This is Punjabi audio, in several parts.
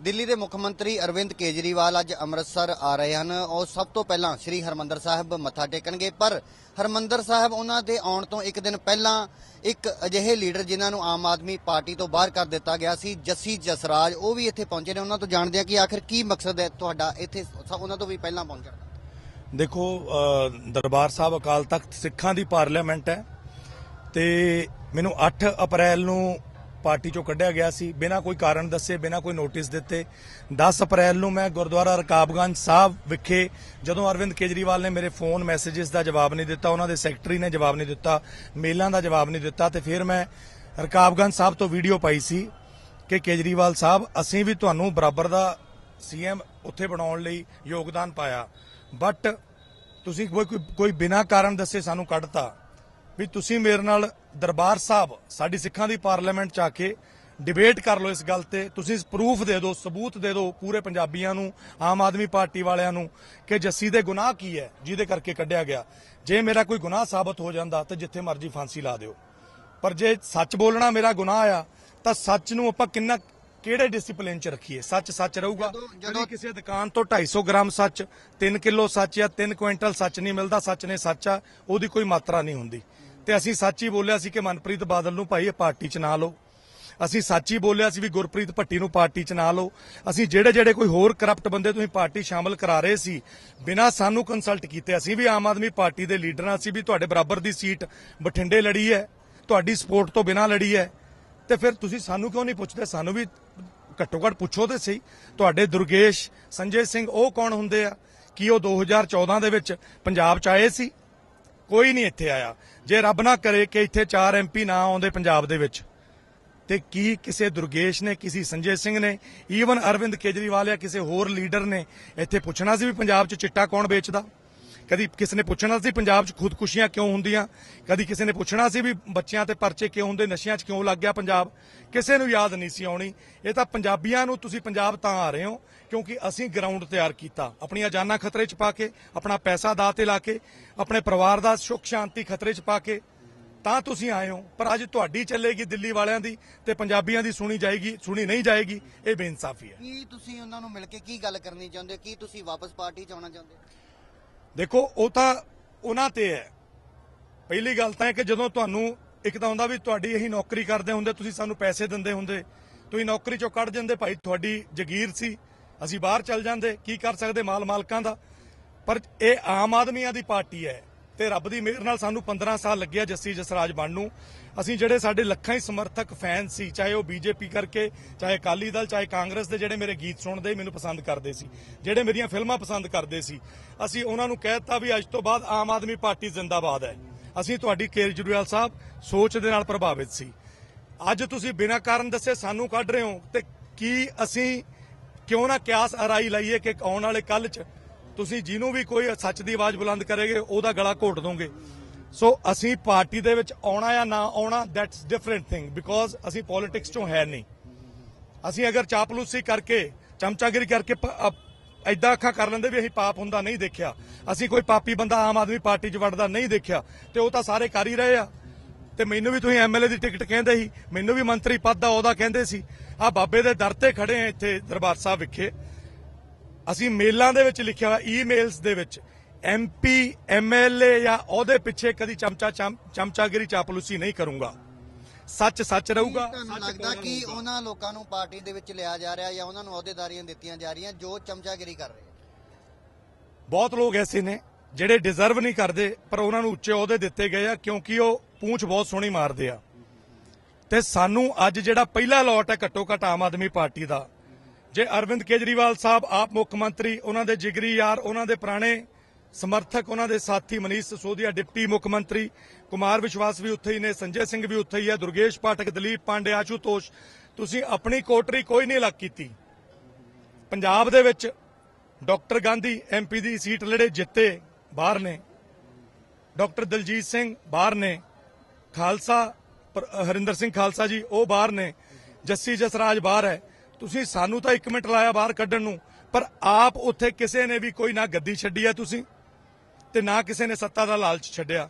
ਦਿੱਲੀ ਦੇ ਮੁੱਖ ਮੰਤਰੀ ਅਰਵਿੰਦ ਕੇਜਰੀਵਾਲ ਅੱਜ ਅੰਮ੍ਰਿਤਸਰ ਆ ਰਹੇ ਹਨ। ਉਹ ਸਭ ਤੋਂ ਪਹਿਲਾਂ ਸ੍ਰੀ ਹਰਮੰਦਰ ਸਾਹਿਬ ਮੱਥਾ ਟੇਕਣਗੇ, ਪਰ ਹਰਮੰਦਰ ਸਾਹਿਬ ਉਹਨਾਂ ਦੇ ਆਉਣ ਤੋਂ ਇੱਕ ਦਿਨ ਪਹਿਲਾਂ ਇੱਕ ਅਜਿਹੇ ਲੀਡਰ ਜਿਨ੍ਹਾਂ ਨੂੰ ਆਮ ਆਦਮੀ ਪਾਰਟੀ ਤੋਂ ਬਾਹਰ ਕਰ ਦਿੱਤਾ ਗਿਆ ਸੀ, ਜੱਸੀ ਜਸਰਾਜ। ਉਹ ਵੀ ਇੱਥੇ ਪਹੁੰਚੇ ਨੇ, ਉਹਨਾਂ ਤੋਂ ਜਾਣਦੇ ਆ ਕਿ ਆਖਿਰ ਕੀ ਮਕਸਦ ਹੈ ਤੁਹਾਡਾ ਇੱਥੇ ਸ- ਉਹਨਾਂ ਤੋਂ ਵੀ ਪਹਿਲਾਂ ਪਹੁੰਚਣ ਦਾ। ਦੇਖੋ ਦਰਬਾਰ ਸਾਹਿਬ ਅਕਾਲ ਤਖਤ ਸਿੱਖਾਂ ਦੀ ਪਾਰਲੀਮੈਂਟ ਹੈ ਤੇ ਮੈਨੂੰ 8 ਅਪ੍ਰੈਲ ਨੂੰ ਪਾਰਟੀ ਚੋਂ ਕੱਢਿਆ ਗਿਆ ਸੀ। ਬਿਨਾਂ ਕੋਈ ਕਾਰਨ ਦੱਸੇ, ਬਿਨਾਂ ਕੋਈ ਨੋਟਿਸ ਦਿੱਤੇ। 10 ਅਪ੍ਰੈਲ ਨੂੰ ਮੈਂ ਗੁਰਦੁਆਰਾ ਰਕਾਬਗੰਜ ਸਾਹਿਬ ਵਿਖੇ ਜਦੋਂ ਅਰਵਿੰਦ ਕੇਜਰੀਵਾਲ ਨੇ ਮੇਰੇ ਫੋਨ ਮੈਸੇजेस ਦਾ ਜਵਾਬ ਨਹੀਂ ਦਿੱਤਾ, ਉਹਨਾਂ ਦੇ ਸੈਕਟਰੀ ਨੇ ਜਵਾਬ ਨਹੀਂ ਦਿੱਤਾ, ਮੇਲਾਂ ਦਾ ਜਵਾਬ ਨਹੀਂ ਦਿੱਤਾ, ਤੇ ਫਿਰ ਮੈਂ ਰਕਾਬਗੰਜ ਸਾਹਿਬ ਤੋਂ ਵੀਡੀਓ ਪਾਈ ਸੀ ਕਿ ਕੇਜਰੀਵਾਲ ਸਾਹਿਬ, ਅਸੀਂ ਵੀ ਤੁਹਾਨੂੰ ਬਰਾਬਰ ਦਾ ਸੀਐਮ ਉੱਥੇ ਬਣਾਉਣ ਲਈ ਯੋਗਦਾਨ ਪਾਇਆ ਬਟ ਤੁਸੀਂ ਕੋਈ, ਕੋਈ- ਕੋਈ ਬਿਨਾਂ ਕਾਰਨ ਦੱਸੇ ਸਾਨੂੰ ਕੱਢਤਾ। ਵੀ ਤੁਸੀਂ ਮੇਰੇ ਨਾਲ ਦਰਬਾਰ ਸਾਹਿਬ ਸਾਡੀ ਸਿੱਖਾਂ ਦੀ ਪਾਰਲੀਮੈਂਟ ਚ ਆ ਕੇ ਡਿਬੇਟ ਕਰ ਲਓ ਇਸ ਗੱਲ ਤੇ। ਤੁਸੀਂ ਪ੍ਰੂਫ ਦੇ ਦਿਓ ਸਬੂਤ ਦੇ ਦਿਓ ਪੂਰੇ ਪੰਜਾਬੀਆਂ ਨੂੰ ਆਮ ਆਦਮੀ ਪਾਰਟੀ ਵਾਲਿਆਂ ਨੂੰ ਕਿ ਜੱਸੀ ਦੇ ਗੁਨਾਹ ਕੀ ਹੈ ਜਿਹਦੇ ਕਰਕੇ ਕੱਢਿਆ ਗਿਆ। ਜੇ ਮੇਰਾ ਕੋਈ ਗੁਨਾਹ ਸਾਬਤ ਹੋ ਜਾਂਦਾ ਤਾਂ ਜਿੱਥੇ ਮਰਜ਼ੀ ਫਾਂਸੀ ਲਾ ਦਿਓ। ਪਰ ਜੇ ਸੱਚ ਬੋਲਣਾ ਮੇਰਾ ਗੁਨਾਹ ਆ ਤਾਂ ਸੱਚ ਨੂੰ ਆਪਾਂ ਕਿੰਨਾ ਕਿਹੜੇ ਡਿਸਪਲਿਨ ਚ ਰੱਖੀਏ? ਸੱਚ ਸੱਚ ਰਹੂਗਾ। ਜਦੋਂ- ਕਿਸੇ ਦੁਕਾਨ ਤੋਂ 250 ਗ੍ਰਾਮ ਸੱਚ 3 ਕਿਲੋ ਸੱਚ ਜਾਂ 3 ਕੁਇੰਟਲ ਸੱਚ ਨਹੀਂ ਮਿਲਦਾ ਸੱਚ ਨੇ ਸੱਚ ਆ ਉਹਦੀ ਕੋਈ ਮਾਤਰਾ ਨਹੀਂ ਹੁੰਦੀ। ਤੇ ਅਸੀਂ ਸੱਚ ਹੀ ਬੋਲਿਆ ਸੀ ਕਿ ਮਨਪ੍ਰੀਤ ਬਾਦਲ ਨੂੰ ਭਾਈ ਇਹ ਪਾਰਟੀ ਚ ਨਾ ਲਓ। ਅਸੀਂ ਸੱਚ ਹੀ ਬੋਲਿਆ ਸੀ ਵੀ ਗੁਰਪ੍ਰੀਤ ਭੱਟੀ ਨੂੰ ਪਾਰਟੀ ਚ ਨਾ ਲਓ। ਅਸੀਂ ਜਿਹੜੇ ਜਿਹੜੇ ਕੋਈ ਹੋਰ ਕਰਪਟ ਬੰਦੇ ਤੁਸੀਂ ਪਾਰਟੀ ਸ਼ਾਮਲ ਕਰਾ ਰਹੇ ਸੀ, ਬਿਨਾਂ ਸਾਨੂੰ ਕੰਸਲਟ ਕੀਤੇ, ਅਸੀਂ ਵੀ ਆਮ ਆਦਮੀ ਪਾਰਟੀ ਦੇ ਲੀਡਰਾਂ ਅਸੀਂ ਵੀ ਤੁਹਾਡੇ ਬਰਾਬਰ ਦੀ ਸੀਟ ਬਠਿੰਡੇ ਲੜੀ ਹੈ, ਤੁਹਾਡੀ ਸਪੋਰਟ ਤੋਂ ਬਿਨਾਂ ਲੜੀ ਹੈ। ਤੇ ਫਿਰ ਤੁਸੀਂ ਸਾਨੂੰ ਕਿਉਂ ਨਹੀਂ ਪੁੱਛਦੇ? ਸਾਨੂੰ ਵੀ ਘੱਟੋ ਘੱਟ ਪੁੱਛੋ ਤੇ ਸਹੀ। ਤੁਹਾਡੇ ਦੁਰਗੇਸ਼, ਸੰਜੇ ਸਿੰਘ, ਉਹ ਕੌਣ ਹੁੰਦੇ ਆ? ਕੀ ਉਹ 2014 ਦੇ ਵਿੱਚ ਪੰਜਾਬ ਚ ਆਏ ਸੀ? ਕੋਈ ਨਹੀਂ ਇੱਥੇ ਆਇਆ। ਜੇ ਰੱਬ ਨਾ ਕਰੇ ਕਿ ਇੱਥੇ 4 ਐਮਪੀ ਨਾ ਆਉਂਦੇ ਪੰਜਾਬ ਦੇ ਵਿੱਚ, ਤੇ ਕੀ ਕਿਸੇ ਦੁਰਗੇਸ਼ ਨੇ, ਕਿਸੇ ਸੰਜੇ ਸਿੰਘ ਨੇ ਈਵਨ ਅਰਵਿੰਦ ਕੇਜਰੀਵਾਲ ਜਾਂ ਕਿਸੇ ਹੋਰ ਲੀਡਰ ਨੇ ਇੱਥੇ ਪੁੱਛਣਾ ਸੀ ਵੀ ਪੰਜਾਬ 'ਚ ਚਿੱਟਾ ਕੌਣ ਵੇਚਦਾ? ਕਦੀ ਕਿਸੇ ਨੇ ਪੁੱਛਣਾ ਸੀ ਪੰਜਾਬ 'ਚ ਖੁਦਕੁਸ਼ੀਆਂ ਕਿਉਂ ਹੁੰਦੀਆਂ? ਕਦੀ ਕਿਸੇ ਨੇ ਪੁੱਛਣਾ ਸੀ ਵੀ ਬੱਚਿਆਂ ਤੇ ਪਰਚੇ ਕਿਉਂ ਹੁੰਦੇ? ਨਸ਼ਿਆਂ 'ਚ ਕਿਉਂ ਲੱਗ ਗਿਆ ਪੰਜਾਬ? ਕਿਸੇ ਨੂੰ ਯਾਦ ਨਹੀਂ ਸੀ ਆਉਣੀ। ਇਹ ਤਾਂ ਪੰਜਾਬੀਆਂ ਨੂੰ ਤੁਸੀਂ ਪੰਜਾਬ ਤਾਂ ਆ ਰਹੇ ਹੋ, ਕਿਉਂਕਿ ਅਸੀਂ ਗਰਾਊਂਡ ਤਿਆਰ ਕੀਤਾ। ਆਪਣੀਆਂ ਜਾਨਾਂ ਖਤਰੇ 'ਚ ਪਾ ਕੇ, ਆਪਣਾ ਪੈਸਾ ਦਾਅ ਤੇ ਲਾ ਕੇ, ਆਪਣੇ ਪਰਿਵਾਰ ਦਾ ਸੁੱਖ ਸ਼ਾਂਤੀ ਖਤਰੇ 'ਚ ਪਾ ਕੇ ਤਾਂ ਤੁਸੀਂ ਆਏ ਹੋ। ਪਰ ਅੱਜ ਤੁਹਾਡੀ ਚੱਲੇਗੀ ਦਿੱਲੀ ਵਾਲਿਆਂ ਦੀ ਤੇ ਪੰਜਾਬੀਆਂ ਦੀ ਸੁਣੀ ਜਾਏਗੀ, ਸੁਣੀ ਨਹੀਂ ਜਾਏਗੀ, ਇਹ ਬੇਇਨਸਾਫੀ ਹੈ। ਕੀ ਤੁਸੀਂ ਉਹਨਾਂ ਨੂੰ ਮਿਲ ਕੇ ਕੀ ਗੱਲ ਕਰਨੀ ਚਾਹੁੰਦੇ ਹੋ? ਕੀ ਤੁਸੀਂ ਵਾਪਸ ਪਾਰਟੀ ਚ ਆਉਣਾ ਚਾਹੁੰਦੇ ਹੋ? ਦੇਖੋ, ਉਹ ਤਾਂ ਉਹਨਾਂ ਤੇ ਹੈ। ਪਹਿਲੀ ਗੱਲ ਤਾਂ ਹੈ ਕਿ ਜਦੋਂ ਤੁਹਾਨੂੰ ਇੱਕ ਤਾਂ ਹੁੰਦਾ ਵੀ ਤੁਹਾਡੀ ਇਹੀ ਨੌਕਰੀ ਕਰਦੇ ਹੁੰਦੇ, ਤੁਸੀਂ ਸਾਨੂੰ ਪੈਸੇ ਦਿੰਦੇ ਹੁੰਦੇ, ਤੁਸੀਂ ਨੌਕਰੀ ਚੋਂ ਕੱਢ ਜਾਂਦੇ, ਭਾਈ ਤੁਹਾਡੀ ਜਗੀਰ ਸੀ, ਅਸੀਂ ਬਾਹਰ ਚੱਲ ਜਾਂਦੇ, ਕੀ ਕਰ ਸਕਦੇ ਮਾਲ ਮਾਲਕਾਂ ਦਾ? ਪਰ ਇਹ ਆਮ ਆਦਮੀਆਂ ਦੀ ਪਾਰਟੀ ਹੈ। ਤੇ ਰੱਬ ਦੀ ਮਿਹਰ ਨਾਲ ਸਾਨੂੰ 15 ਸਾਲ ਲੱਗਿਆ ਜੱਸੀ ਜਸਰਾਜ ਬਣ ਨੂੰ। ਅਸੀਂ ਜਿਹੜੇ ਸਾਡੇ ਲੱਖਾਂ ਹੀ ਸਮਰਥਕ ਫੈਨ ਸੀ, ਚਾਹੇ ਉਹ ਬੀਜੇਪੀ ਕਰਕੇ, ਚਾਹੇ ਅਕਾਲੀ ਦਲ, ਚਾਹੇ ਕਾਂਗਰਸ ਦੇ ਜਿਹੜੇ ਮੇਰੇ ਗੀਤ ਸੁਣਦੇ, ਮੈਨੂੰ ਪਸੰਦ ਕਰਦੇ ਸੀ। ਜਿਹੜੇ ਮੇਰੀਆਂ ਫਿਲਮਾਂ ਪਸੰਦ ਕਰਦੇ ਸੀ। ਅਸੀਂ ਉਹਨਾਂ ਨੂੰ ਕਹਿ ਦਿੱਤਾ ਵੀ ਅੱਜ ਤੋਂ ਬਾਅਦ ਆਮ ਆਦਮੀ ਪਾਰਟੀ ਜ਼ਿੰਦਾਬਾਦ ਹੈ। ਅਸੀਂ ਤੁਹਾਡੀ ਕੇਜਰੀਵਾਲ ਸਾਹਿਬ ਸੋਚ ਦੇ ਨਾਲ ਪ੍ਰਭਾਵਿਤ ਸੀ। ਅੱਜ ਤੁਸੀਂ ਬਿਨਾਂ ਕਾਰਨ ਦੱਸੇ ਸਾਨੂੰ ਕੱਢ ਰਹੇ ਹੋ ਤੇ ਕੀ ਅਸੀਂ ਕਿਉਂ ਨਾ ਕਿਆਸ ਅਰਾਈ ਲਈਏ ਕਿ ਆਉਣ ਵਾਲੇ ਕੱਲ ਚ ਤੁਸੀਂ ਜਿਹਨੂੰ ਵੀ ਕੋਈ ਸੱਚ ਦੀ ਆਵਾਜ਼ ਬੁਲੰਦ ਕਰੇਗੇ, ਉਹਦਾ ਗਲਾ ਘੋਟ ਦੋਗੇ। ਸੋ ਅਸੀਂ ਪਾਰਟੀ ਦੇ ਵਿੱਚ ਆਉਣਾ ਜਾਂ ਨਾ ਆਉਣਾ ਦੈਟਸ ਡਿਫਰੈਂਟ ਥਿੰਗ ਬਿਕੋਜ਼ ਅਸੀਂ ਪੋਲਿਟਿਕਸ ਚੋਂ ਹੈ ਨਹੀਂ। ਅਸੀਂ ਅਗਰ ਚਾਪਲੂਸੀ ਕਰਕੇ, ਚਮਚਾਗਿਰੀ ਕਰਕੇ ਐਦਾਂ ਅੱਖਾਂ ਕਰ ਲੈਂਦੇ ਵੀ ਅਸੀਂ ਪਾਪ ਹੁੰਦਾ ਨਹੀਂ ਦੇਖਿਆ। ਅਸੀਂ ਕੋਈ ਪਾਪੀ ਬੰਦਾ ਆਮ ਆਦਮੀ ਪਾਰਟੀ 'ਚ ਵੜਦਾ ਨਹੀਂ ਦੇਖਿਆ। ਤੇ ਉਹ ਤਾਂ ਸਾਰੇ ਕਰ ਹੀ ਰਹੇ ਆ। ਤੇ ਮੈਨੂੰ ਵੀ ਤੁਸੀਂ ਐਮਐਲਏ ਦੀ ਟਿਕਟ ਕਹਿੰਦੇ ਸੀ। ਮੈਨੂੰ ਵੀ ਮੰਤਰੀ ਪਦ ਦਾ ਉਹਦਾ ਕਹਿੰਦੇ ਸੀ। ਆ ਬਾਬੇ ਦੇ ਦਰ ਤੇ ਖੜੇ ਆ ਇੱਥੇ ਦਰਬਾਰ ਸਾਹਿਬ ਵਿਖੇ। ਅਸੀਂ ਮੇਲਾਂ ਦੇ ਵਿੱਚ ਲਿਖਿਆ ਹੋਇਆ ਈਮੇਲਸ ਦੇ ਵਿੱਚ ਐਮਪੀ ਐਮਐਲਏ ਜਾਂ ਉਹਦੇ ਪਿੱਛੇ ਕਦੀ ਚਮਚਾ ਚਮ- ਚਮਚਾਗਿਰੀ ਚਾਪਲੂਸੀ ਨਹੀਂ ਕਰੂੰਗਾ। ਸੱਚ ਸੱਚ ਰਹੂਗਾ। ਤੁਹਾਨੂੰ ਲੱਗਦਾ ਕਿ। ਉਹਨਾਂ ਲੋਕਾਂ ਨੂੰ ਪਾਰਟੀ ਦੇ ਵਿੱਚ ਲਿਆ ਜਾ ਰਿਹਾ ਜਾਂ ਉਹਨਾਂ ਨੂੰ ਅਹੁਦੇਦਾਰੀਆਂ ਦਿੱਤੀਆਂ ਜਾ ਰਹੀਆਂ ਜੋ ਚਮਚਾਗਿਰੀ ਕਰ ਰਹੇ ਬਹੁਤ ਲੋਕ ਐਸੇ ਨੇ ਜਿਹੜੇ ਡਿਜ਼ਰਵ ਨਹੀਂ ਕਰਦੇ ਪਰ ਉਹਨਾਂ ਨੂੰ ਉੱਚੇ ਅਹੁਦੇ ਦਿੱਤੇ ਗਏ ਆ ਕਿਉਂਕਿ ਉਹ ਪੂੰਛ ਬਹੁਤ ਸੋਹਣੀ ਮਾਰਦੇ ਆ। ਤੇ ਸਾਨੂੰ ਅੱਜ ਜਿਹੜਾ ਪਹਿਲਾ ਲੋਟ ਹੈ ਘੱਟੋ ਘੱਟ ਆਮ ਆਦਮੀ ਪਾਰਟੀ ਦਾ ਜੇ ਅਰਵਿੰਦ ਕੇਜਰੀਵਾਲ ਸਾਹਿਬ ਆਪ ਮੁੱਖ ਮੰਤਰੀ, ਉਹਨਾਂ ਦੇ ਜਿਗਰੀ ਯਾਰ, ਉਹਨਾਂ ਦੇ ਪੁਰਾਣੇ ਸਮਰਥਕ, ਉਹਨਾਂ ਦੇ ਸਾਥੀ ਮਨੀਸ਼ ਸਸੋਦੀਆ, ਡਿਪਟੀ ਮੁੱਖ ਮੰਤਰੀ ਕੁਮਾਰ ਵਿਸ਼ਵਾਸ ਵੀ ਉੱਥੇ ਹੀ ਨੇ, ਸੰਜੇ ਸਿੰਘ ਵੀ ਉੱਥੇ ਹੀ ਹੈ, ਦੁਰਗੇਸ਼ ਪਾਠਕ, ਦਲੀਪ ਪਾਂਡੇ ਆਸ਼ੂਤੋਸ਼ ਤੁਸੀਂ। ਆਪਣੀ ਕੋਟਰੀ ਕੋਈ ਨਹੀਂ ਲੱਗ ਕੀਤੀ। ਪੰਜਾਬ ਦੇ ਵਿੱਚ ਡਾਕਟਰ ਗਾਂਧੀ ਐਮਪੀ ਦੀ ਸੀਟ ਲੜੇ ਜਿੱਤੇ ਬਾਹਰ ਨੇ। ਡਾਕਟਰ ਦਲਜੀਤ ਸਿੰਘ ਬਾਹਰ ਨੇ। ਖਾਲਸਾ, ਹਰਿੰਦਰ ਸਿੰਘ ਖਾਲਸਾ ਜੀ, ਉਹ ਬਾਹਰ ਨੇ। ਜੱਸੀ ਜਸਰਾਜ ਬਾਹਰ ਹੈ। ਤੁਸੀਂ ਸਾਨੂੰ ਤਾਂ 1 ਮਿੰਟ ਲਾਇਆ ਬਾਹਰ ਕੱਢਣ ਨੂੰ, ਪਰ ਆਪ ਉੱਥੇ ਕਿਸੇ ਨੇ ਵੀ ਕੋਈ ਨਾ ਗੱਦੀ ਛੱਡੀ ਹੈ ਤੁਸੀਂ, ਤੇ ਨਾ ਕਿਸੇ ਨੇ ਸੱਤਾ ਦਾ ਲਾਲਚ ਛੱਡਿਆ।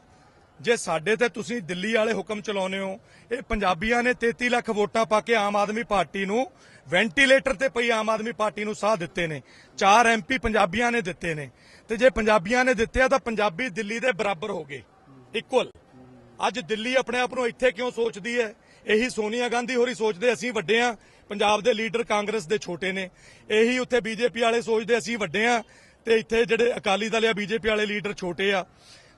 ਜੇ ਸਾਡੇ ਤੇ ਤੁਸੀਂ ਦਿੱਲੀ ਵਾਲੇ ਹੁਕਮ ਚਲਾਉਨੇ ਹੋ, ਇਹ ਪੰਜਾਬੀਆਂ ਨੇ 33 ਲੱਖ ਵੋਟਾਂ ਪਾ ਕੇ ਆਮ ਆਦਮੀ ਪਾਰਟੀ ਨੂੰ ਵੈਂਟੀਲੇਟਰ ਤੇ ਪਈ ਆਮ ਆਦਮੀ ਪਾਰਟੀ ਨੂੰ ਸਾਹ ਦਿੱਤੇ ਨੇ, ਚਾਰ ਐਮਪੀ ਪੰਜਾਬੀਆਂ ਨੇ ਦਿੱਤੇ ਨੇ, ਤੇ ਜੇ ਪੰਜਾਬੀਆਂ ਨੇ ਦਿੱਤੇ ਆ ਤਾਂ ਪੰਜਾਬੀ ਦਿੱਲੀ ਦੇ ਬਰਾਬਰ ਹੋ ਗਏ ਇਕੁਅਲ ਅੱਜ ਦਿੱਲੀ ਆਪਣੇ ਆਪ ਨੂੰ ਇੱਥੇ ਕਿਉਂ ਸੋਚਦੀ ਹੈ? ਇਹੀ ਸੋਨੀਆ ਗਾਂਧੀ ਹੋਰੀ ਸੋਚਦੇ ਅਸੀਂ ਵੱਡੇ ਆ। ਪੰਜਾਬ ਦੇ ਲੀਡਰ ਕਾਂਗਰਸ ਦੇ ਛੋਟੇ ਨੇ। ਇਹੀ ਉੱਥੇ ਬੀਜੇਪੀ ਵਾਲੇ ਸੋਚਦੇ ਅਸੀਂ ਵੱਡੇ ਆ ਤੇ ਇੱਥੇ ਜਿਹੜੇ ਅਕਾਲੀ ਦਲ ਆ ਬੀਜੇਪੀ ਵਾਲੇ ਲੀਡਰ ਛੋਟੇ ਆ।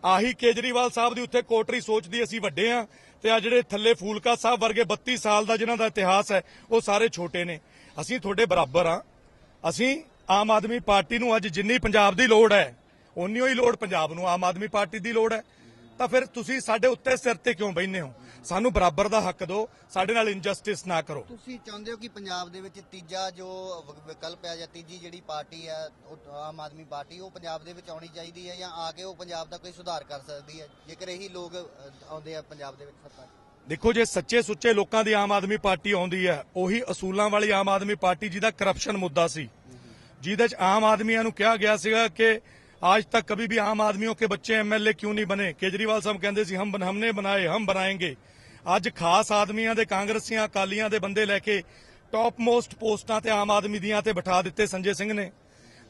ਆਹੀ ਕੇਜਰੀਵਾਲ ਸਾਹਿਬ ਦੀ ਉੱਥੇ ਕੋਟਰੀ ਸੋਚਦੀ ਅਸੀਂ ਵੱਡੇ ਆ ਤੇ ਆ ਜਿਹੜੇ ਥੱਲੇ ਫੂਲਕਾ ਸਾਹਿਬ ਵਰਗੇ 32 ਸਾਲ ਦਾ ਜਿਨ੍ਹਾਂ ਦਾ ਇਤਿਹਾਸ ਹੈ, ਉਹ ਸਾਰੇ ਛੋਟੇ ਨੇ। ਅਸੀਂ ਤੁਹਾਡੇ ਬਰਾਬਰ ਆ। ਅਸੀਂ ਆਮ ਆਦਮੀ ਪਾਰਟੀ ਨੂੰ ਅੱਜ ਜਿੰਨੀ ਪੰਜਾਬ ਦੀ ਲੋੜ ਹੈ ਉਨੀ ਹੀ ਲੋੜ ਪੰਜਾਬ ਨੂੰ। ਆਮ ਆਦਮੀ ਪਾਰਟੀ ਦੀ ਲੋੜ ਹੈ। ਤਾਂ ਫਿਰ ਤੁਸੀਂ ਸਾਡੇ ਉੱਤੇ ਸਿਰ ਤੇ ਕਿਉਂ ਬੈਠੇ ਹੋ? ਸਾਨੂੰ ਬਰਾਬਰ ਦਾ ਹੱਕ ਦਿਓ ਸਾਡੇ ਨਾਲ ਇਨਜਸਟਿਸ ਨਾ ਕਰੋ। ਤੁਸੀਂ ਚਾਹੁੰਦੇ ਹੋ ਕਿ ਪੰਜਾਬ ਦੇ ਵਿੱਚ ਤੀਜਾ ਜੋ ਵਿਕਲਪ ਹੈ ਜਾਂ ਤੀਜੀ ਜਿਹੜੀ ਪਾਰਟੀ ਹੈ ਉਹ ਆਮ ਆਦਮੀ ਪਾਰਟੀ ਉਹ ਪੰਜਾਬ ਦੇ ਵਿੱਚ ਆਉਣੀ ਚਾਹੀਦੀ ਹੈ ਜਾਂ ਆ ਕੇ ਉਹ ਪੰਜਾਬ ਦਾ ਕੋਈ ਸੁਧਾਰ ਕਰ ਸਕਦੀ ਹੈ? ਜੇਕਰ ਇਹੀ ਲੋਕ ਆਉਂਦੇ ਆ ਪੰਜਾਬ ਦੇ ਵਿੱਚ ਸੱਤਾ। ਦੇਖੋ ਜੇ ਸੱਚੇ ਸੁੱਚੇ ਲੋਕਾਂ ਦੀ ਆਮ ਆਦਮੀ ਪਾਰਟੀ ਆਉਂਦੀ ਹੈ ਉਹੀ ਅਸੂਲਾਂ ਵਾਲੀ ਆਮ ਆਦਮੀ ਪਾਰਟੀ ਜਿਹਦਾ ਕਰਪਸ਼ਨ ਮੁੱਦਾ ਸੀ। ਜਿਹਦੇ ਚ ਆਮ ਆਦਮੀਆਂ ਨੂੰ ਕਿਹਾ ਗਿਆ ਸੀਗਾ ਕਿ आज तक कभी भी आम आदमियों के बच्चे एमएलए क्यों नहीं बने केजरीवाल साहब ਕਹਿੰਦੇ ਸੀ ਹਮ हमने बनाए हम बनाएंगे ਅੱਜ ਖਾਸ ਆਦਮੀਆਂ ਦੇ ਕਾਂਗਰਸੀਆਂ ਅਕਾਲੀਆਂ ਦੇ ਬੰਦੇ ਲੈ ਕੇ ਟੌਪ ਮੋਸਟ ਪੋਸਟਾਂ ਤੇ ਆਮ ਆਦਮੀ ਦੀਆਂ ਤੇ ਬਿਠਾ ਦਿੱਤੇ ਸੰਜੇ ਸਿੰਘ ਨੇ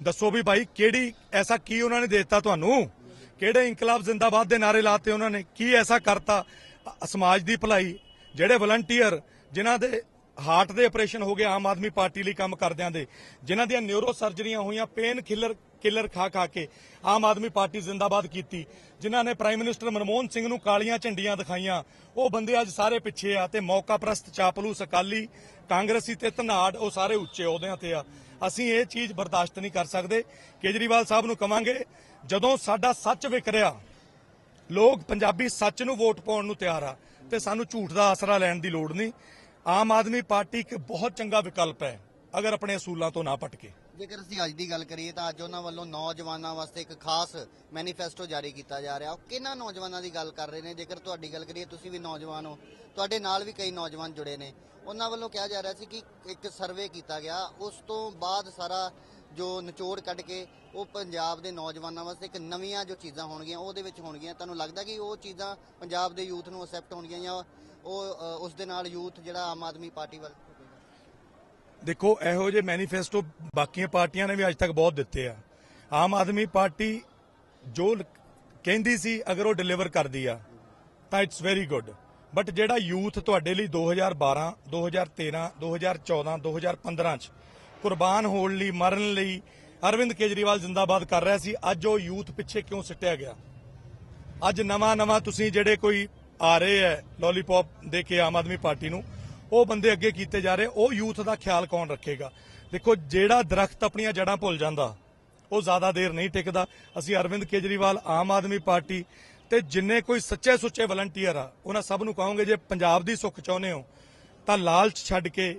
ਦੱਸੋ ਵੀ ਭਾਈ ਕਿਹੜੀ ਐਸਾ ਕੀ ਉਹਨਾਂ ਨੇ ਦਿੱਤਾ ਤੁਹਾਨੂੰ ਕਿਹੜੇ ਇਨਕਲਾਬ ਜ਼ਿੰਦਾਬਾਦ ਦੇ ਨਾਰੇ ਲਾਤੇ ਉਹਨਾਂ ਨੇ ਕੀ ਐਸਾ ਕਰਤਾ ਅ- ਸਮਾਜ ਦੀ ਭਲਾਈ ਜਿਹੜੇ ਵਲੰਟੀਅਰ ਜਿਨ੍ਹਾਂ ਦੇ ਹਾਰਟ ਦੇ ਆਪਰੇਸ਼ਨ ਹੋ ਗਏ ਆਮ ਆਦਮੀ ਪਾਰਟੀ ਲਈ ਕੰਮ ਕਰਦਿਆਂ ਦੇ, ਜਿਨ੍ਹਾਂ ਦੀਆਂ ਨਿਊਰੋ ਸਰਜਰੀਆਂ ਹੋਈਆਂ ਪੇਨ ਕਿਲਰ ਕਿਲਰ ਖਾ ਖਾ ਕੇ ਆਮ ਆਦਮੀ ਪਾਰਟੀ ਜ਼ਿੰਦਾਬਾਦ ਕੀਤੀ, ਜਿਨ੍ਹਾਂ ਨੇ ਪ੍ਰਾਈਮ ਮਿਨਿਸਟਰ ਮਨਮੋਹਨ ਸਿੰਘ ਨੂੰ ਕਾਲੀਆਂ ਝੰਡੀਆਂ ਦਿਖਾਈਆਂ। ਉਹ ਬੰਦੇ ਅੱਜ ਸਾਰੇ ਪਿੱਛੇ ਆ ਤੇ ਮੌਕਾ ਪ੍ਰਸਤ ਚਾਪਲੂ ਸਕਾਲੀ ਕਾਂਗਰਸੀ ਤੇ ਧਨਾੜ, ਉਹ ਸਾਰੇ ਉੱਚੇ ਅਹੁਦਿਆਂ ਤੇ ਆ। ਅਸੀਂ ਇਹ ਚੀਜ਼ ਬਰਦਾਸ਼ਤ ਨਹੀਂ ਕਰ ਸਕਦੇ। ਕੇਜਰੀਵਾਲ ਸਾਹਿਬ ਨੂੰ ਕਵਾਂਗੇ, ਜਦੋਂ ਸਾਡਾ ਸੱਚ ਵਿਕਰਿਆ ਲੋਕ ਪੰਜਾਬੀ ਸੱਚ ਨੂੰ ਵੋਟ ਪਾਉਣ ਨੂੰ ਤਿਆਰ ਆ, ਤੇ ਸਾਨੂੰ ਝੂਠ ਦਾ ਆਸਰਾ ਲੈਣ ਦੀ ਲੋੜ ਨਹੀਂ। ਆਮ ਆਦਮੀ ਪਾਰਟੀ ਇੱਕ ਬਹੁਤ ਚੰਗਾ ਵਿਕਲਪ ਹੈ, ਅਗਰ ਆਪਣੇ ਅਸੂਲਾਂ ਤੋਂ ਨਾ ਭਟਕੇ ਜੇਕਰ ਅਸੀਂ ਅੱਜ ਦੀ ਗੱਲ ਕਰੀਏ ਤਾਂ ਅੱਜ ਉਹਨਾਂ ਵੱਲੋਂ ਨੌਜਵਾਨਾਂ ਵਾਸਤੇ ਇੱਕ ਖਾਸ ਮੈਨੀਫੈਸਟੋ ਜਾਰੀ ਕੀਤਾ ਜਾ ਰਿਹਾ। ਉਹ ਕਿਹਨਾਂ ਨੌਜਵਾਨਾਂ ਦੀ ਗੱਲ ਕਰ ਰਹੇ ਨੇ? ਜੇਕਰ ਤੁਹਾਡੀ ਗੱਲ ਕਰੀਏ, ਤੁਸੀਂ ਵੀ ਨੌਜਵਾਨ ਹੋ। ਤੁਹਾਡੇ ਨਾਲ ਵੀ ਕਈ ਨੌਜਵਾਨ ਜੁੜੇ ਨੇ। ਉਹਨਾਂ ਵੱਲੋਂ ਕਿਹਾ ਜਾ ਰਿਹਾ ਸੀ ਕਿ ਇੱਕ ਸਰਵੇ ਕੀਤਾ ਗਿਆ। ਉਸ ਤੋਂ ਬਾਅਦ ਸਾਰਾ ਜੋ ਨਿਚੋੜ ਕੱਢ ਕੇ ਉਹ ਪੰਜਾਬ ਦੇ ਨੌਜਵਾਨਾਂ ਵਾਸਤੇ ਇੱਕ ਨਵੀਆਂ ਜੋ ਚੀਜ਼ਾਂ ਹੋਣਗੀਆਂ, ਉਹਦੇ ਵਿੱਚ ਹੋਣਗੀਆਂ। ਤੁਹਾਨੂੰ ਲੱਗਦਾ ਕਿ ਉਹ ਚੀਜ਼ਾਂ ਪੰਜਾਬ ਦੇ ਯੂਥ ਨੂੰ ਅਸੈਪਟ ਹੋਣਗੀਆਂ ਜਾਂ ਉਹ ਅ, ਉਸ ਦੇ ਨਾਲ ਯੂਥ ਜਿਹੜਾ ਆਮ ਆਦਮੀ ਪਾਰਟੀ ਵੱਲ ਦੇਖੋ ਇਹੋ ਜਿਹੇ ਮੈਨੀਫੈਸਟੋ ਬਾਕੀਆਂ ਪਾਰਟੀਆਂ ਨੇ ਵੀ ਅੱਜ ਤੱਕ ਬਹੁਤ ਦਿੱਤੇ ਆ। ਆਮ ਆਦਮੀ ਪਾਰਟੀ ਜੋ ਲ- ਕਹਿੰਦੀ ਸੀ ਅਗਰ ਉਹ ਡਿਲੀਵਰ ਕਰਦੀ ਆ ਤਾਂ ਇਟਸ ਵੈਰੀ ਗੁੱਡ ਬਟ ਜਿਹੜਾ ਯੂਥ ਤੁਹਾਡੇ ਲਈ 2012 2013 2014 2015 ਚ ਕੁਰਬਾਨ ਹੋਣ ਲਈ ਮਰਨ ਲਈ ਅਰਵਿੰਦ ਕੇਜਰੀਵਾਲ ਜਿੰਦਾਬਾਦ ਕਰ ਰਿਹਾ ਸੀ ਅੱਜ ਉਹ ਯੂਥ ਪਿੱਛੇ ਕਿਉਂ ਸਿੱਟਿਆ ਗਿਆ? ਅੱਜ ਨਵਾਂ ਨਵਾਂ ਤੁਸੀਂ ਜਿਹੜੇ ਕੋਈ ਆ ਰਹੇ ਐ ਲੋਲੀਪੌਪ ਦੇ ਕੇ ਆਮ ਆਦਮੀ ਪਾਰਟੀ ਨੂੰ। ਉਹ ਬੰਦੇ ਅੱਗੇ ਕੀਤੇ ਜਾ ਰਹੇ, ਉਹ ਯੂਥ ਦਾ ਖਿਆਲ ਕੌਣ ਰੱਖੇਗਾ? ਦੇਖੋ, ਜਿਹੜਾ ਦਰਖਤ ਆਪਣੀਆਂ ਜੜਾਂ ਭੁੱਲ ਜਾਂਦਾ, ਉਹ ਜ਼ਿਆਦਾ ਦੇਰ ਨਹੀਂ ਟਿਕਦਾ। ਅਸੀਂ ਅਰਵਿੰਦ ਕੇਜਰੀਵਾਲ, ਆਮ ਆਦਮੀ ਪਾਰਟੀ ਤੇ ਜਿੰਨੇ ਕੋਈ ਸੱਚੇ ਸੁੱਚੇ ਵਲੰਟੀਅਰ ਆ, ਉਹਨਾਂ ਸਭ ਨੂੰ ਕਹਾਂਗੇ, ਜੇ ਪੰਜਾਬ ਦੀ ਸੁੱਖ ਚਾਹੁੰਦੇ ਹੋ, ਤਾਂ ਲਾਲਚ ਛੱਡ ਕੇ,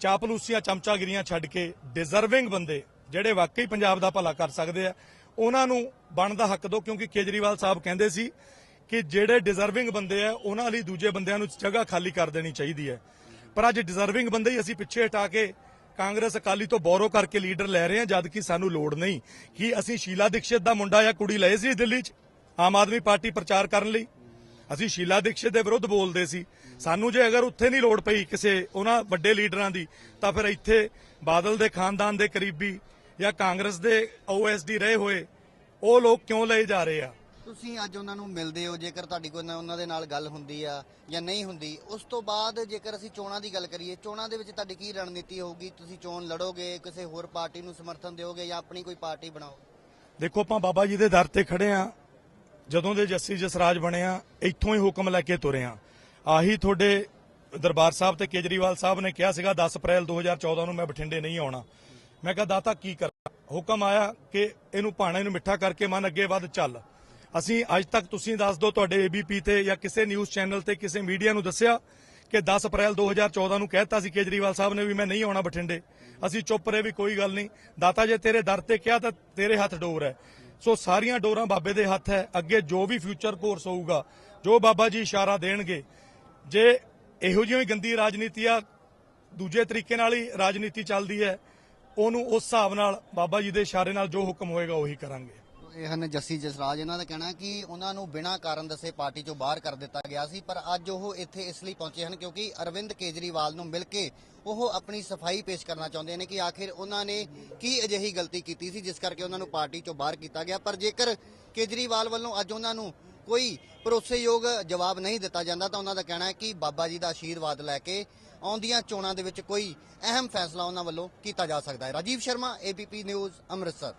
ਚਾਪਲੂਸੀਆਂ, ਚਮਚਾਗਿਰੀਆਂ ਛੱਡ ਕੇ ਡਿਜ਼ਰਵਿੰਗ ਬੰਦੇ, ਜਿਹੜੇ ਵਾਕਈ ਪੰਜਾਬ ਦਾ ਭਲਾ ਕਰ ਸਕਦੇ ਆ, ਉਹਨਾਂ ਨੂੰ ਬਣਦਾ ਹੱਕ ਦਿਓ, ਕਿਉਂਕਿ ਕੇਜਰੀਵਾਲ ਸਾਹਿਬ ਕਹਿੰਦੇ ਸੀ ਕਿ ਜਿਹੜੇ ਡਿਜ਼ਰਵਿੰਗ ਬੰਦੇ ਆ, ਉਹਨਾਂ ਲਈ ਦੂਜੇ ਬੰਦਿਆਂ ਨੂੰ ਜਗ੍ਹਾ ਖਾਲੀ ਕਰ ਦੇਣੀ ਚਾਹੀਦੀ ਹੈ। ਪਰ ਅੱਜ ਡਿਜ਼ਰਵਿੰਗ ਬੰਦੇ ਹੀ ਅਸੀਂ ਪਿੱਛੇ ਹਟਾ ਕੇ ਕਾਂਗਰਸ ਅਕਾਲੀ ਤੋਂ ਬੋਰੋ ਕਰਕੇ ਲੀਡਰ ਲੈ ਰਹੇ ਹਾਂ, ਜਦ ਕਿ ਸਾਨੂੰ ਲੋੜ ਨਹੀਂ ਕਿ ਅਸੀਂ ਸ਼ੀਲਾ ਦੀਕਸ਼ਿਤ ਦਾ ਮੁੰਡਾ ਜਾਂ ਕੁੜੀ ਲਏ ਸੀ ਦਿੱਲੀ 'ਚ ਆਮ ਆਦਮੀ ਪਾਰਟੀ ਪ੍ਰਚਾਰ ਕਰਨ ਲਈ। ਅਸੀਂ ਸ਼ੀਲਾ ਦੀਕਸ਼ਿਤ ਦੇ ਵਿਰੁੱਧ ਬੋਲਦੇ ਸੀ। ਸਾਨੂੰ ਜੇ ਅਗਰ ਉੱਥੇ ਨਹੀਂ ਲੋੜ ਪਈ ਕਿਸੇ ਉਹਨਾਂ ਵੱਡੇ ਲੀਡਰਾਂ ਦੀ, ਤਾਂ ਫਿਰ ਇੱਥੇ ਬਾਦਲ ਦੇ ਖਾਨਦਾਨ ਦੇ ਕਰੀਬੀ ਜਾਂ ਕਾਂਗਰਸ ਦੇ ਓਐਸਡੀ ਰਹੇ ਹੋਏ, ਉਹ ਲੋਕ ਕਿਉਂ ਲਏ ਜਾ ਰਹੇ ਆ? ਤੁਸੀਂ ਅੱਜ ਉਹਨਾਂ ਨੂੰ ਮਿਲਦੇ ਹੋ, ਜੇਕਰ ਤੁਹਾਡੀ ਕੋਈ ਨਾ ਉਹਨਾਂ ਦੇ ਨਾਲ ਗੱਲ ਹੁੰਦੀ ਆ ਜਾਂ ਨਹੀਂ ਹੁੰਦੀ, ਉਸ ਤੋਂ ਬਾਅਦ ਜੇਕਰ ਅਸੀਂ ਚੋਣਾਂ ਦੀ ਗੱਲ ਕਰੀਏ, ਚੋਣਾਂ ਦੇ ਵਿੱਚ ਤੁਹਾਡੀ ਕੀ ਰਣਨੀਤੀ ਹੋਊਗੀ? ਤੁਸੀਂ ਚੋਣ ਲੜੋਗੇ, ਕਿਸੇ ਹੋਰ ਪਾਰਟੀ ਨੂੰ ਸਮਰਥਨ ਦਿਓਗੇ ਜਾਂ ਆਪਣੀ ਕੋਈ ਪਾਰਟੀ ਬਣਾਓਗੇ? ਦੇਖੋ, ਆਪਾਂ ਬਾਬਾ ਜੀ ਦੇ ਦਰ ਤੇ ਖੜੇ ਆ। ਜਦੋਂ ਦੇ ਜੱਸੀ ਜਸਰਾਜ ਬਣੇ ਆ, ਇੱਥੋਂ ਹੀ ਹੁਕਮ ਲੈ ਕੇ ਤੁਰੇ ਆ। ਆਹੀ ਤੁਹਾਡੇ ਦਰਬਾਰ ਸਾਹਿਬ ਤੇ ਕੇਜਰੀਵਾਲ ਸਾਹਿਬ ਨੇ ਕਿਹਾ ਸੀਗਾ 10 ਅਪ੍ਰੈਲ 2014 ਨੂੰ ਮੈਂ ਬਠਿੰਡੇ ਨਹੀਂ ਆਉਣਾ। ਮੈਂ ਕਿਹਾ, ਦਾਤਾ ਕੀ ਕਰਾਂ? ਹੁਕਮ ਆਇਆ ਕਿ ਇਹਨੂੰ ਭਾਣੇ ਨੂੰ ਮਿੱਠਾ ਕਰਕੇ ਮਨ ਅੱਗੇ ਵੱਧ ਚੱਲ। ਅਸੀਂ ਅੱਜ ਤੱਕ ਤੁਸੀਂ ਦੱਸ ਦਿਓ ਤੁਹਾਡੇ ਏਬੀਪੀ ਤੇ ਜਾਂ ਕਿਸੇ ਨਿਊਜ਼ ਚੈਨਲ ਤੇ ਕਿਸੇ ਮੀਡੀਆ ਨੂੰ ਦੱਸਿਆ ਕਿ 10 ਅਪ੍ਰੈਲ 2014 ਨੂੰ ਕਹਿਤਾ ਸੀ ਕੇਜਰੀਵਾਲ ਸਾਹਿਬ ਨੇ ਵੀ ਮੈਂ ਨਹੀਂ ਆਉਣਾ ਬਠਿੰਡੇ। ਅਸੀਂ ਚੁੱਪ ਰਹੇ ਵੀ ਕੋਈ ਗੱਲ ਨਹੀਂ। ਦਾਤਾ ਜੇ ਤੇਰੇ ਦਰ ਤੇ ਕਿਹਾ ਤਾਂ ਤੇਰੇ ਹੱਥ ਡੋਰ ਹੈ। ਸੋ ਸਾਰੀਆਂ ਡੋਰਾਂ ਬਾਬੇ ਦੇ ਹੱਥ ਹੈ। ਅੱਗੇ ਜੋ ਵੀ ਫਿਊਚਰ ਕੋਰਸ ਹੋਊਗਾ, ਜੋ ਬਾਬਾ ਜੀ ਇਸ਼ਾਰਾ ਦੇਣਗੇ, ਜੇ ਇਹੋ ਜਿਹੀ ਗੰਦੀ ਰਾਜਨੀਤੀ ਆ, ਦੂਜੇ ਤਰੀਕੇ ਨਾਲ ਹੀ ਰਾਜਨੀਤੀ ਚੱਲਦੀ ਹੈ, ਉਹਨੂੰ ਉਸ ਹਿਸਾਬ ਨਾਲ ਬਾਬਾ ਜੀ ਦੇ ਇਸ਼ਾਰੇ ਨਾਲ ਜੋ ਹੁਕਮ ਹੋਏਗਾ ਉਹੀ ਕਰਾਂਗੇ। ਇਹ ਹਨ ਜੱਸੀ ਜਸਰਾਜ। ਇਹਨਾਂ ਦਾ ਕਹਿਣਾ ਕਿ ਉਹਨਾਂ ਨੂੰ ਬਿਨਾਂ ਕਾਰਨ ਦੱਸੇ ਪਾਰਟੀ ਚੋਂ ਬਾਹਰ ਕਰ ਦਿੱਤਾ ਗਿਆ ਸੀ, ਪਰ ਅੱਜ ਉਹ ਇੱਥੇ ਇਸ ਲਈ ਪਹੁੰਚੇ ਹਨ ਕਿਉਂਕਿ ਅਰਵਿੰਦ ਕੇਜਰੀਵਾਲ ਨੂੰ ਮਿਲ ਕੇ ਉਹ ਆਪਣੀ ਸਫ਼ਾਈ ਪੇਸ਼ ਕਰਨਾ ਚਾਹੁੰਦੇ ਨੇ ਕਿ ਆਖਿਰ ਉਹਨਾਂ ਨੇ ਕੀ ਅਜਿਹੀ ਗਲਤੀ ਕੀਤੀ ਸੀ, ਜਿਸ ਕਰਕੇ ਉਹਨਾਂ ਨੂੰ ਪਾਰਟੀ ਚੋਂ ਬਾਹਰ ਕੀਤਾ ਗਿਆ। ਪਰ ਜੇਕਰ ਕੇਜਰੀਵਾਲ ਵੱਲੋਂ ਅੱਜ ਉਹਨਾਂ ਨੂੰ ਕੋਈ ਭਰੋਸੇਯੋਗ ਜਵਾਬ ਨਹੀਂ ਦਿੱਤਾ ਜਾਂਦਾ, ਤਾਂ ਉਹਨਾਂ ਦਾ ਕਹਿਣਾ ਹੈ ਕਿ ਬਾਬਾ ਜੀ ਦਾ ਆਸ਼ੀਰਵਾਦ ਲੈ ਕੇ ਆਉਂਦੀਆਂ ਚੋਣਾਂ ਦੇ ਵਿੱਚ ਕੋਈ ਅਹਿਮ ਫੈਸਲਾ ਉਹਨਾਂ ਵੱਲੋਂ ਕੀਤਾ ਜਾ ਸਕਦਾ ਹੈ। Rajiv Sharma ABP News Amritsar.